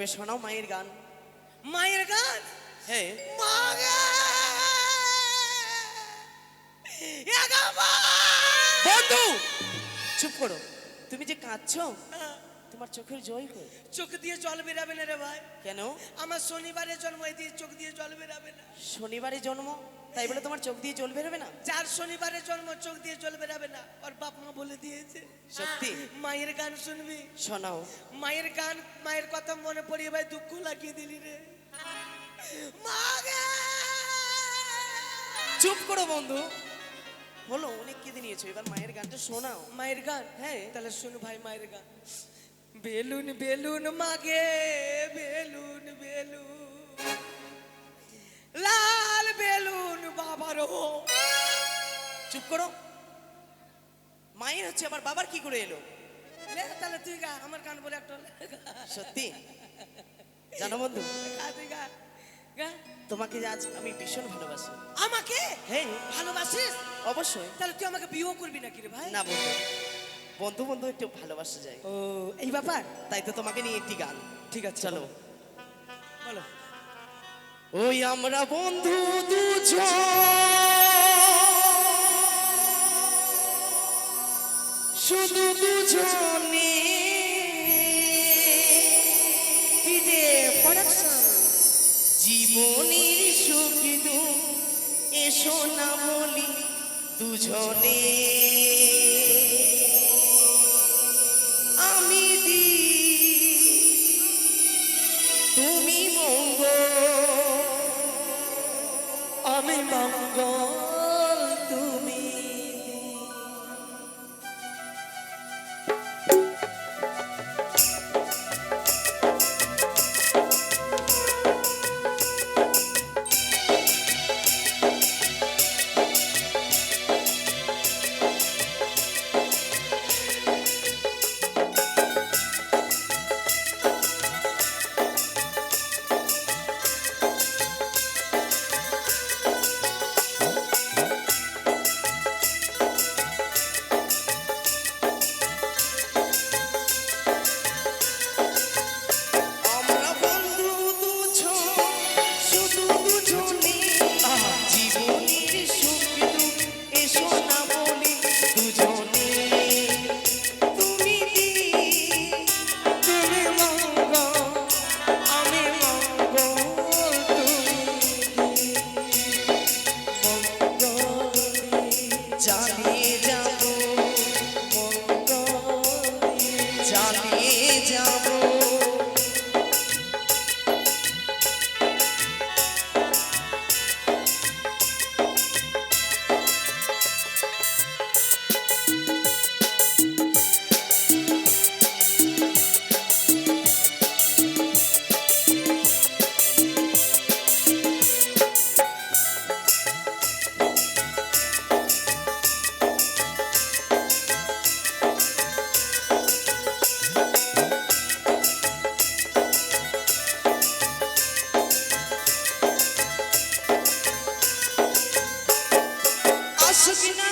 তবে শোনাও মায়ের গান। মায়ের গান? হ্যাঁ। মা! বন্ধু! চুপ করো। তুমি যে কাঁদছো তোমার চোখের জয় কই? চোখ দিয়ে জল বেরাবে না রে ভাই। কেন? আমার শনিবারে জন্ম এই দিয়ে চোখ দিয়ে জল বেরাবে না। শনিবারে জন্ম? তাই বলে তোমার চোখ দিয়ে জল বেরোবে না? যার শনিবারে জন্ম চোখ দিয়ে জল বেরাবে না ওর বাপ মা বলে দিয়েছে। সত্যি? মায়ের গান শুনবি? শোনাও। মায়ের গান মায়ের কথা মনে পড়িয়ে ভাই দুঃখ লাগিয়ে দিলি রে। চুপ করো বন্ধু। বলো অনেক কেঁদে নিয়েছো। এবার মায়ের গানটা শোনাও। মায়ের গান? হ্যাঁ। তাহলে শুন ভাই মায়ের গান। বেলুন বেলুন মাগে বেলুন বেলুন। লাল বেলুন বাবারও চুপ করো। মায়ের হচ্ছে আমার বাবার কি করে এলো? তাহলে তুই গা আমার গান বলে একটা সত্যি? জানো বন্ধু? তুই গা তোমাকে আজ আমি ভীষণ ভালোবাসি। আমাকে? হ্যাঁ। ভালোবাসিস? অবশ্যই। তাহলে তুই আমাকে বিয়েও করবি নাকি রে ভাই? না বন্ধু। বন্ধু বন্ধু একটু ভালোবাসা যায়। ও এই ব্যাপার? তাই তো তোমাকে নিয়ে একটি গান। ঠিক আছে। চলো। বলো। ওই আমরা বন্ধু দুজন। শুধু দুজনে জীবনের সুখ এসো না বলি দুজনে। go. আসুক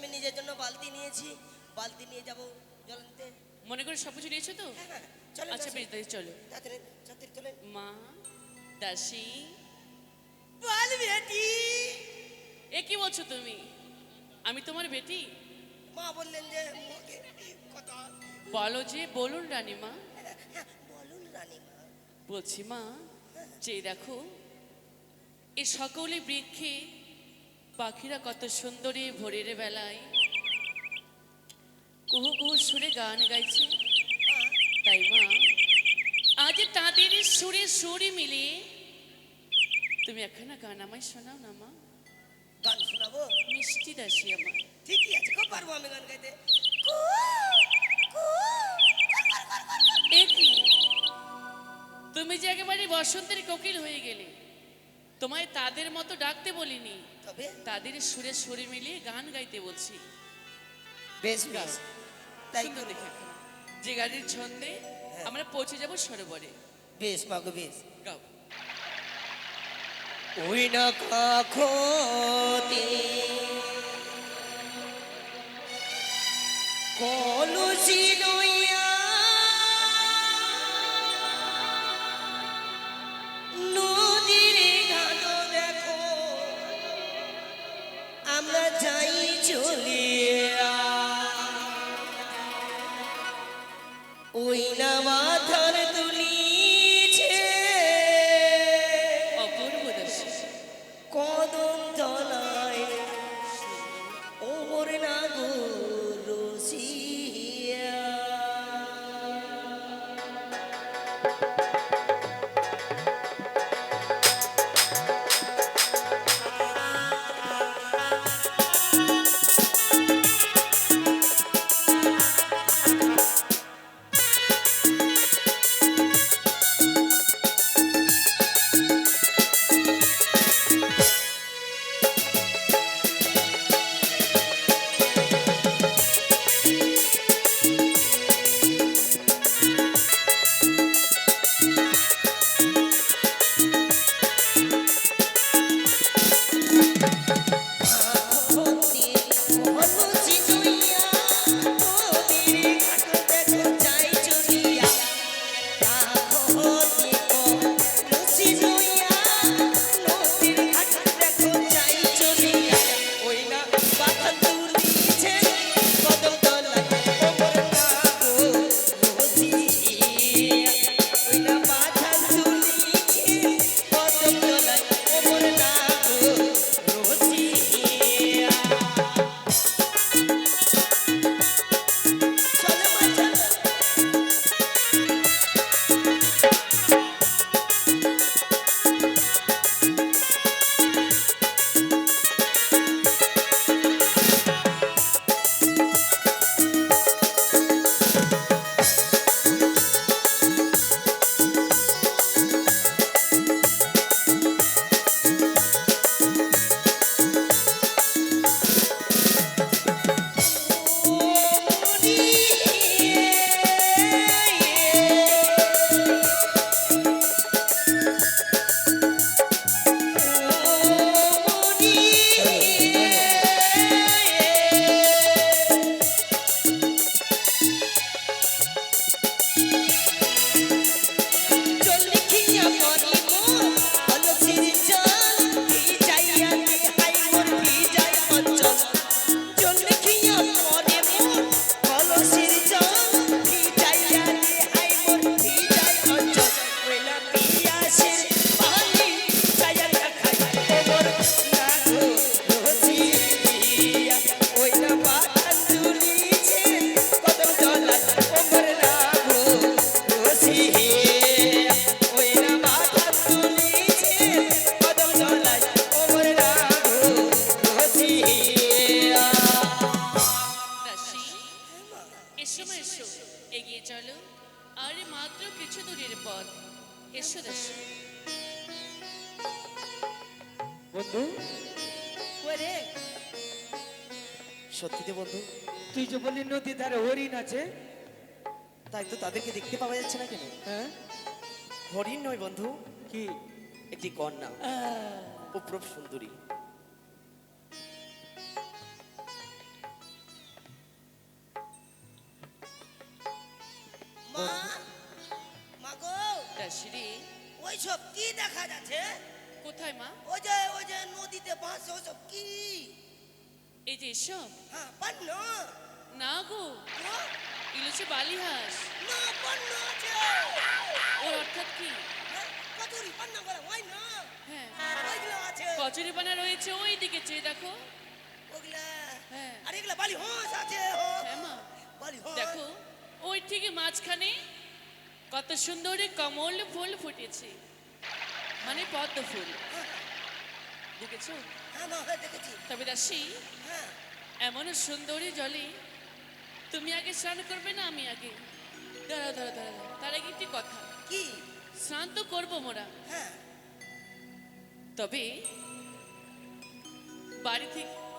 আমি নিজের জন্য বালতি নিয়েছি। বালতি নিয়ে যাব জল আনতে মনে করে সব কিছু নিয়েছো তো? হ্যাঁ, হ্যাঁ, চলো আচ্ছা বেশ তাই চলো। তাড়াতাড়ি মা দাসী। বল বেটি। এ কি বলছো তুমি? আমি তোমার বেটি? মা বললেন যে কথা। বলো যে বলুন রানীমা। হ্যাঁ, বলুন রানীমা। বলছি মা যে দেখো এ সকলে বৃক্ষে পাখিরা কত সুন্দরী ভোরের বেলায়। কুহু কুহু সুরে গান গাইছে। তাই মা আজ তাদের সুরে সুরে মিলে তুমি একখানা গান আমায় শোনাও না মা। গান শোনাবো? মিষ্টি দাসী আমার ঠিকই আছে খুব পারব আমি গান গাইতে। কি? তুমি যে একেবারে বসন্তের কোকিল হয়ে গেলে তোমায় তাদের মতো ডাকতে বলিনি। তবে তাদের সুরে সুরে মিলিয়ে গান গাইতে বলছি। বেশ বেশ। তাই করব। দেখে যে গাড়ির ছন্দে আমরা পৌঁছে যাব সরোবরে। বেশ মাগো বেশ। গাও। ওই না কাখতে কলসি Holy. মাত্র কিছু দূরের পথ। এসো দাসী বন্ধু? ওরে সত্যিতে বন্ধু। তুই যে বললি নদীর ধারে হরিণ আছে। তাই তো তাদেরকে দেখতে পাওয়া যাচ্ছে না কেন? হ্যাঁ? হরিণ নয় বন্ধু। কি? একটি কন্যা। আহ, অপরূপ সুন্দরী। কি এই যে এসব হ্যাঁ পান্ন না গো? ইলুচে বালিহাস না পান্ন আছে ওর অর্থাৎ কি কচুরি পান্ন করে ওই না হ্যাঁ ওইগুলো আছে কচুরি পানা রয়েছে ওই দিকে চেয়ে দেখো ওগুলা হ্যাঁ। আর এগুলা বালি হাঁস আছে হ্যাঁ মা দেখো ওই ঠিক মাঝখানে কত সুন্দর কমল ফুল ফুটেছে মানে পদ্ম ফুল দেখেছ? হ্যাঁ মা হ্যাঁ দেখেছি। তবে দাসী হ্যাঁ। এমন সুন্দরী জলে তুমি আগে স্নান করবে না আমি আগে? দাঁড়া দাঁড়া দাঁড়া দাঁড়া। তার আগে একটি কথা। কি? স্নান তো করব মোরা। হ্যাঁ। তবে বাড়ি থেকে